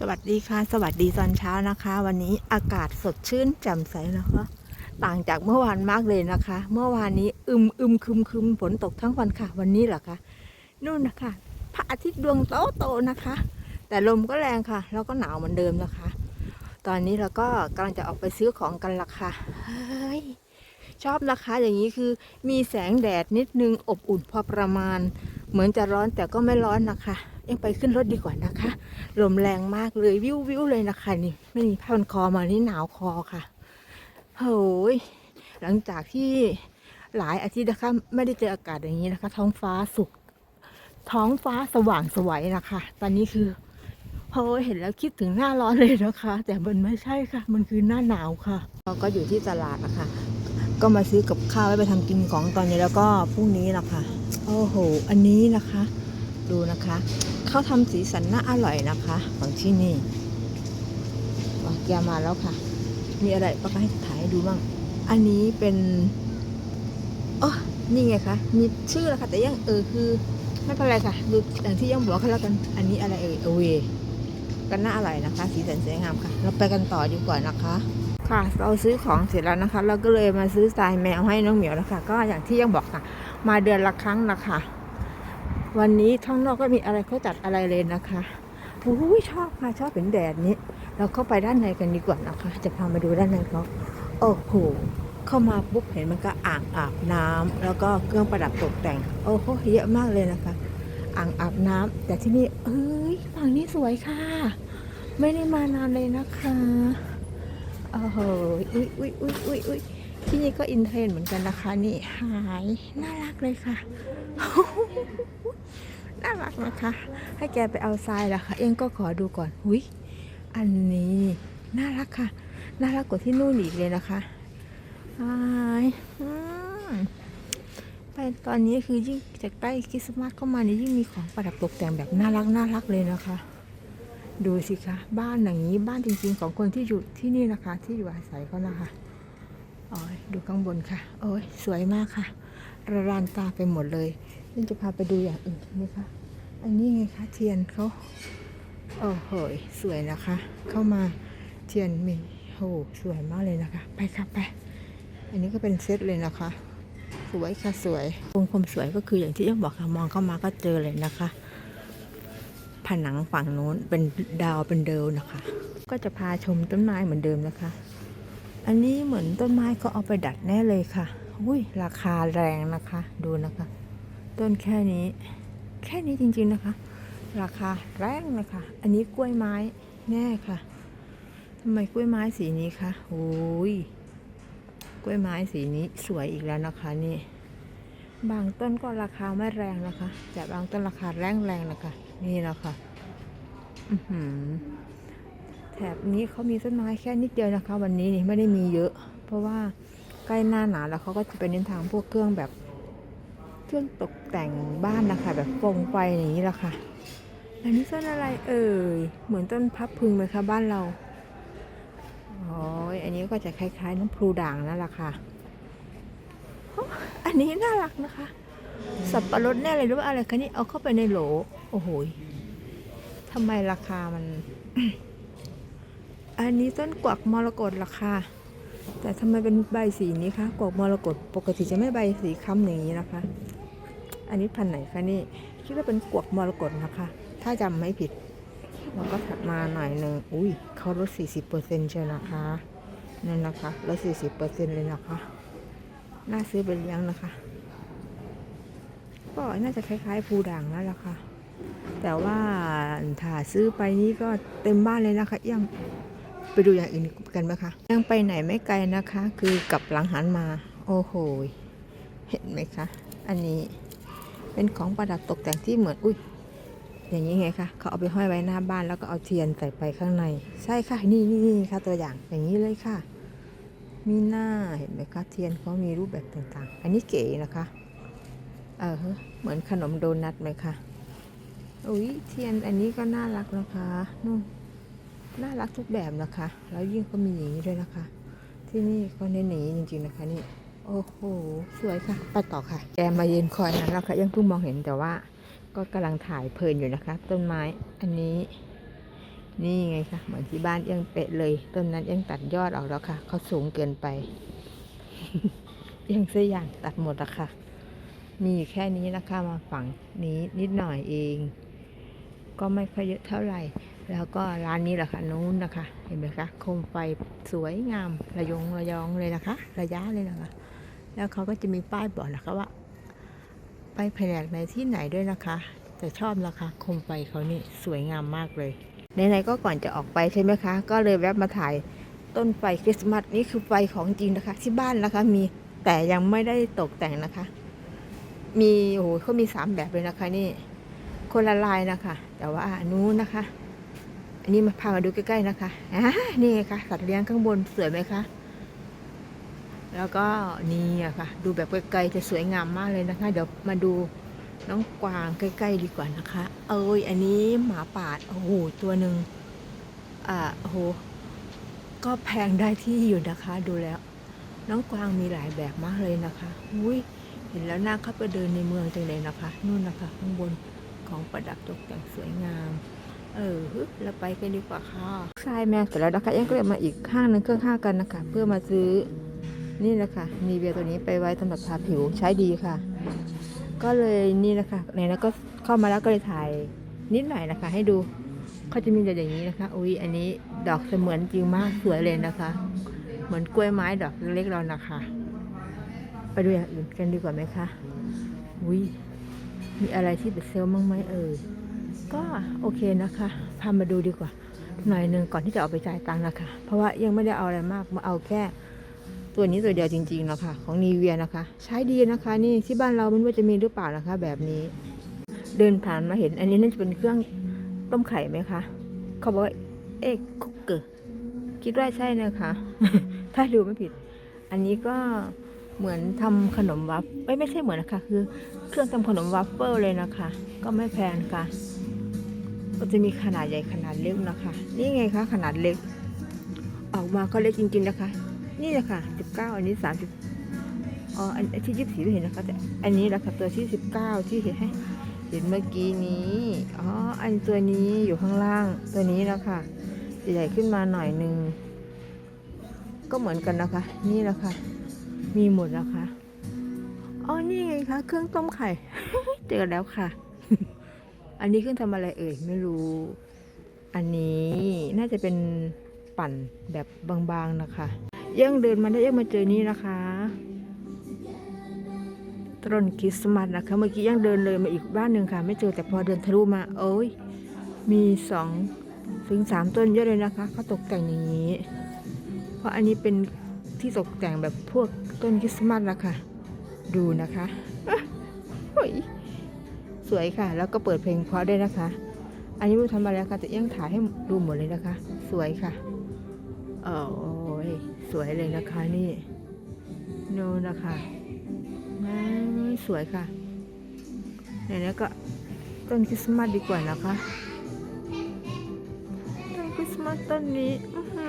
สวัสดีค่ะ สวัสดีตอนเช้านะคะ วันนี้อากาศสดชื่นแจ่มใสนะคะ ต่างจากเมื่อวานมากเลยนะคะ เมื่อวานนี้อึมอึมคึมคึมฝนตกทั้งวันค่ะ วันนี้เหรอคะนู่นนะคะพระอาทิตย์ดวงโตโตนะคะ แต่ลมก็แรงค่ะ แล้วก็หนาวเหมือนเดิมนะคะ ตอนนี้เราก็กำลังจะออกไปซื้อของกันละค่ะชอบนะคะ อย่างนี้คือมีแสงแดดนิดนึงอบอุ่นพอประมาณ เหมือนจะร้อนแต่ก็ไม่ร้อนนะคะ ยังไปขึ้นรถดีกว่านะคะ ลมแรงมากเลยวิววิวเลยนะคะนี่ ไม่มีผ้าพันคอมานี่หนาวคอค่ะโอ้ยหลังจากที่หลายอาทิตย์นะคะไม่ได้เจออากาศอย่างนี้นะคะ ท้องฟ้าสุกท้องฟ้าสว่างสวยนะคะ ตอนนี้คือพอเห็นแล้วคิดถึงหน้าร้อนเลยนะคะ แต่มันไม่ใช่ค่ะ มันคือหน้าหนาวค่ะเราก็อยู่ที่ตลาดนะคะ ก็มาซื้อกับข้าวไว้ไปทำกินของตอนนี้แล้วก็พรุ่งนี้นะคะโอ้โห อันนี้นะคะ ดูนะคะเขาทำสีสันน่าอร่อยนะคะ ของที่นี่วางแกมาแล้วค่ะ มีอะไรป้าก็ให้ถ่ายให้ดูบ้าง อันนี้เป็นอ๋อนี่ไงคะมีชื่อแล้วค่ะแต่ยังเออคือไม่เป็นไรค่ะดูอย่างที่ยังบอกกันแล้วกันอันนี้อะไรเอ่ยเอเวกันน่าอร่อยนะคะ สีสันสวยงามค่ะ เราไปกันต่อดีกว่านะคะค่ะเราซื้อของเสร็จแล้วนะคะ เราก็เลยมาซื้อทรายแมวให้น้องเหมียวแล้วค่ะก็อย่างที่ยังบอกค่ะ มาเดือนละครั้งนะคะ วันนี้ข้างนอกก็มีอะไรเขาจัดอะไรเลยนะคะโอ้ยชอบค่ะชอบเป็นแดดนี้ เราเข้าไปด้านในกันดีกว่านะคะ จะพามาดูด้านในเขาโอ้โหเข้ามาปุ๊บเห็นมันก็อ่างอาบน้ำแล้วก็เครื่องประดับตกแต่ง โอ้โหเยอะมากเลยนะคะ อ่างอาบน้ำแต่ที่นี่เอ้ยฝั่งนี้สวยค่ะ ไม่ได้มานานเลยนะคะโอ้โหอุ้ยอุ้ยอุ้ยอุ้ยอุ้ย ที่นี่ก็อินเทรนด์เหมือนกันนะคะนี่หายน่ารักเลยค่ะ น่ารักนะคะ ให้แกไปเอาทรายแล้วค่ะ เองก็ขอดูก่อนหุยอันนี้น่ารักค่ะ น่ารักกว่าที่นู่นอีกเลยนะคะอายไปตอนนี้คือยิ่งจะใกล้คริสต์มาสเข้ามานี่ยิ่งมีของประดับตกแต่งแบบน่ารักน่ารักเลยนะคะ ดูสิคะบ้านอย่างนี้บ้านจริงๆของคนที่อยู่ที่นี่นะคะ ที่อยู่อาศัยเขานะคะ อ้ยดูข้างบนค่ะ โอ้ยสวยมากค่ะ ระรานตาไปหมดเลยนี่จะพาไปดูอย่างอื่นไหมคะอันนี้ไงคะเทียนเขาโอ้โหยสวยนะคะ เข้ามาเทียนมีโอ้สวยมากเลยนะคะ ไปค่ะไป อันนี้ก็เป็นเซตเลยนะคะ สวยค่ะสวยวงความสวยก็คืออย่างที่ยังบอกค่ะมองเข้ามาก็เจอเลยนะคะ ผนังฝั่งโน้นเป็นดาวเป็นเดลนะคะ ก็จะพาชมต้นไม้เหมือนเดิมนะคะ อันนี้เหมือนต้นไม้เขาเอาไปดัดแน่เลยค่ะ อุ้ยราคาแรงนะคะ ดูนะคะ ต้นแค่นี้ แค่นี้จริงๆนะคะ ราคาแรงนะคะ อันนี้กล้วยไม้แน่ค่ะทำไมกล้วยไม้สีนี้คะโอ้ยกล้วยไม้สีนี้สวยอีกแล้วนะคะนี่บางต้นก็ราคาไม่แรงนะคะแต่บางต้นราคาแรงแรงๆนะคะ นี่นะคะ อือหือ แถบนี้เขามีต้นไม้แค่นิดเดียวนะคะ วันนี้นี่ไม่ได้มีเยอะ เพราะว่าใกล้หน้าหนาวแล้วเขาก็จะไปเน้นทางพวกเครื่องแบบเครื่องตกแต่งบ้านนะคะ แบบโปรงไฟอย่างนี้แหละค่ะอันนี้ต้นอะไรเอ่ยเหมือนต้นพับพึงไหมคะบ้านเราโอ้ยอันนี้ก็จะคล้ายๆน้ำพลูด่างนั่นแหละค่ะอันนี้น่ารักนะคะ สับปะรดแน่เลยหรือว่าอะไรคะนี่เอาเข้าไปในโหล โอ้โหยทำไมราคามัน อันนี้ต้นกวักมรกตหราคาแต่ทำไมเป็นใบสีนี้คะ กวักมรกตปกติจะไม่ใบสีค้ำอย่างนี้นะคะ อันนี้พันไหนคะนี่ คิดว่าเป็นกวักมรกตนะคะ ถ้าจำไม่ผิด แล้วก็ถัดมาหน่อยหนึ่งอุ้ยเขาลด40%เชียวนะคะนั่นนะคะลด40%เลยนะคะ น่าซื้อไปเลี้ยงนะคะ ก็น่าจะคล้ายๆภูด่างนั่นแหละค่ะ แต่ว่าถ้าซื้อไปนี่ก็เต็มบ้านเลยนะคะเอี้ยัง ไปดูอย่างอื่นกันไหมคะยังไปไหนไม่ไกลนะคะ คือกลับหลังหันมา โอ้โห เห็นไหมคะ อันนี้เป็นของประดับตกแต่งที่เหมือนอุ้ยอย่างนี้ไงคะเขาเอาไปห้อยไว้หน้าบ้านแล้วก็เอาเทียนใส่ไปข้างใน ใช่ค่ะนี่นี่นี่ค่ะตัวอย่างอย่างนี้เลยค่ะ มีหน้าเห็นไหมคะเทียนเขามีรูปแบบต่างๆ อันนี้เก๋นะคะเออเหมือนขนมโดนัทไหมคะอุ้ยเทียนอันนี้ก็น่ารักนะคะนู่น น่ารักทุกแบบนะคะ แล้วยิ่งก็มีอย่างนี้ด้วยนะคะ ที่นี่ก็เน้นอย่างนี้จริงๆนะคะนี่โอ้โห สวยค่ะ ไปต่อค่ะ แกมายืนคอยนั้นแล้วค่ะ ยังเพิ่งมองเห็นแต่ว่า ก็กำลังถ่ายเพลินอยู่นะคะ ต้นไม้อันนี้ นี่ไงคะเหมือนที่บ้านยังเป๊ะเลย ต้นนั้นยังตัดยอดออกแล้วค่ะ เขาสูงเกินไปยังเสียอย่างตัดหมดแล้วค่ะ มีแค่นี้นะคะมาฝั่งนี้นิดหน่อยเอง ก็ไม่ค่อยเยอะเท่าไหร่ แล้วก็ร้านนี้แหละค่ะนู้นนะคะ เห็นไหมคะโคมไฟสวยงามระยงระยองเลยนะคะ ระยะเลยนะคะ แล้วเขาก็จะมีป้ายบอกนะคะว่า ไปแผนกในที่ไหนด้วยนะคะ แต่ชอบนะคะโคมไฟเขานี่สวยงามมากเลยไหนๆก็ก่อนจะออกไปใช่ไหมคะ ก็เลยแวะมาถ่ายต้นไฟคริสต์มาสนี่คือไฟของจริงนะคะ ที่บ้านนะคะ มีแต่ยังไม่ได้ตกแต่งนะคะ มีโอ้โหเขามีสามแบบเลยนะคะนี่คนละลายนะคะ แต่ว่านู้นนะคะ อันนี้มาพามาดูใกล้ๆนะคะอ่านี่ไงคะสัตว์เลี้ยงข้างบนสวยไหมคะ แล้วก็นี่อะค่ะ ดูแบบไกลๆจะสวยงามมากเลยนะคะ เดี๋ยวมาดูน้องกวางใกล้ ๆ ดีกว่านะคะ เอ้ยอันนี้หมาป่าโอ้โหตัวหนึ่งอ่าโอ้โหก็แพงได้ที่อยู่นะคะดูแล้ว น้องกวางมีหลายแบบมากเลยนะคะอุ้ยเห็นแล้วน่าเข้าไปเดินในเมืองจังเลยนะคะนู่นนะคะข้างบนของประดับตกแต่งสวยงาม เออเราไปกันดีกว่าค่ะใช่แม่เสร็จแล้วนะคะยังก็เลยมาอีกข้างหนึ่งเครื่องข้างกันนะคะ เพื่อมาซื้อนี่แหละค่ะนีเวียตัวนี้ไปไว้สำหรับทาผิวใช้ดีค่ะ ก็เลยนี่นะคะในนั้นก็เข้ามาแล้วก็เลยถ่ายนิดหน่อยนะคะ ให้ดูเขาจะมีแต่อย่างนี้นะคะอุ้ยอันนี้ดอกเสมือนจริงมากสวยเลยนะคะ เหมือนกล้วยไม้ดอกเล็กๆเรานะคะ ไปดูอย่างอื่นกันดีกว่าไหมคะอุ้ยมีอะไรที่เป็นเซลล์บ้างไหมเอ่ย ก็โอเคนะคะพามาดูดีกว่า หน่อยหนึ่งก่อนที่จะเอาไปจ่ายตังค์นะคะ เพราะว่ายังไม่ได้เอาอะไรมากมาเอาแค่ตัวนี้ตัวเดียวจริงๆนะคะของนีเวียนะคะ ใช้ดีนะคะ นี่ที่บ้านเราไม่ว่าจะมีหรือเปล่านะคะ แบบนี้ เดินผ่านมาเห็น อันนี้น่าจะเป็นเครื่องต้มไข่ไหมคะเขาบอกว่าเอ็กคุกเกอร์คิดว่าใช่นะคะ ถ้าดูไม่ผิด อันนี้ก็เหมือนทำขนมวัฟไม่ไม่ใช่เหมือนนะคะ คือเครื่องทำขนมวัฟเฟิลเลยนะคะ ก็ไม่แพงค่ะ ก็จะมีขนาดใหญ่ขนาดเล็กนะคะ นี่ไงคะขนาดเล็ก ออกมาก็เล็กจริงๆนะคะ นี่แหละค่ะสิบเก้าอันนี้สามสิบอ๋ออันที่ยี่สิบสีไม่เห็นนะคะแต่อันนี้แหละค่ะตัวที่สิบเก้าที่เห็นให้เห็นเมื่อกี้นี้อ๋ออันตัวนี้อยู่ข้างล่างตัวนี้นะคะจะใหญ่ขึ้นมาหน่อยหนึ่งก็เหมือนกันนะคะ นี่แหละค่ะ มีหมดนะคะอ๋อนี่ไงคะเครื่องต้มไข่ เจอแล้วค่ะ อันนี้เครื่องทำอะไรเอ่ยไม่รู้ อันนี้น่าจะเป็นปั่นแบบบางๆนะคะ ยังเดินมาได้ยังมาเจอนี้นะคะต้นคริสต์มาสนะคะ เมื่อกี้ยังเดินเลยมาอีกบ้านหนึ่งค่ะ ไม่เจอแต่พอเดินทะลุมาโอ้ยมีสองถึงสามต้นเยอะเลยนะคะเขาตกแต่งอย่างนี้ เพราะอันนี้เป็นที่ตกแต่งแบบพวกต้นคริสต์มาสนะคะดูนะคะโอ้ย สวยค่ะ แล้วก็เปิดเพลงเพราะด้วยนะคะ อันนี้ไม่ทำอะไรค่ะแต่ยังถ่ายให้ดูหมดเลยนะคะ สวยค่ะโอ้ยสวยเลยนะคะนี่โนนะคะมสวยค่ะไหนๆก็ต้นคริสต์มาสดีกว่านะคะต้นคริสต์มาสต้นนี้ อื